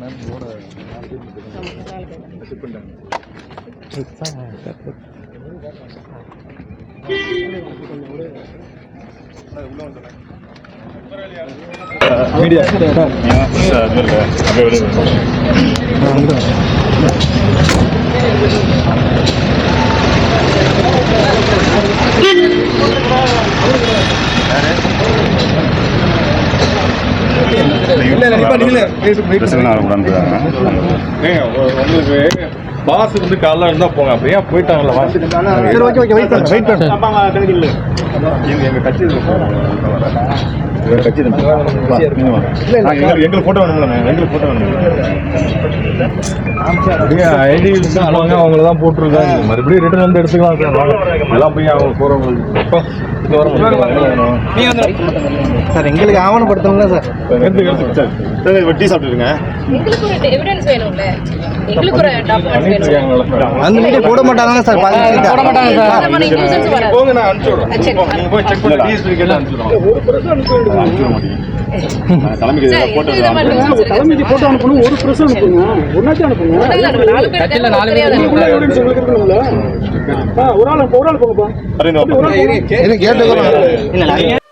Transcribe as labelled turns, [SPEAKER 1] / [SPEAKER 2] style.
[SPEAKER 1] Ma'am இதோட ship பண்ணிட்டாங்க media உங்களுக்கு பாஸ் வந்து காலைல இருந்தா போங்க. அப்ப ஏன் போயிட்டாங்கல்ல வா.
[SPEAKER 2] சரி ஓகே ஓகே வெயிட் பண்ணுங்க. வெயிட் பண்ணுங்க.
[SPEAKER 1] எங்க எங்க கட்சி கட்சி எங்களுக்கு- போட்டோ வேணும்ல எங்களுக்கு போட்டோ வேணும் ஐடி வாங்க அவங்கள தான் போட்டிருக்காங்க மறுபடியும் ரிட்டர்ன் வந்து எடுத்துக்கலாம். எல்லாம் போய் அவங்க முடியும்
[SPEAKER 2] சார் எங்களுக்கு ஆவணப்படுத்தணும்ல சார்.
[SPEAKER 1] சார். சரி வட்டி சாப்பிட்டுருங்க
[SPEAKER 3] எங்களுக்கு ஒரு எவிடன்ஸ் வேணும்ல? எங்களுக்கு ஒரு டாக்குமெண்ட்ஸ் வேணும்
[SPEAKER 2] அந்த மீடியா போட மாட்டாங்க சார்? போட மாட்டாங்க
[SPEAKER 3] அந்த மாதிரி நியூசன்ஸ் வராது
[SPEAKER 1] போங்க நான் அனுப்பிச்சு விடுறேன் நீங்க போய் செக் பண்ணி டிஎஸ்பி கேட்டு அனுப்பிச்சு அனுப்பிச்சு மாட்டீங்க தலைமைக்கு
[SPEAKER 3] சார்,
[SPEAKER 1] போட்டோ
[SPEAKER 3] இருக்காது.
[SPEAKER 4] தலைமைக்கு போட்டோ அனுப்பணும். ஒரு பிரஸ் அனுப்புங்க ஒன்னாச்சும்
[SPEAKER 3] நம்ம நாலு பேர்
[SPEAKER 4] உங்களுக்கு இருக்கணும்ல? ஒரு ஆள் ஒரு ஆள் போங்கப்பா.
[SPEAKER 2] இது கேட்டுக்கிறோம்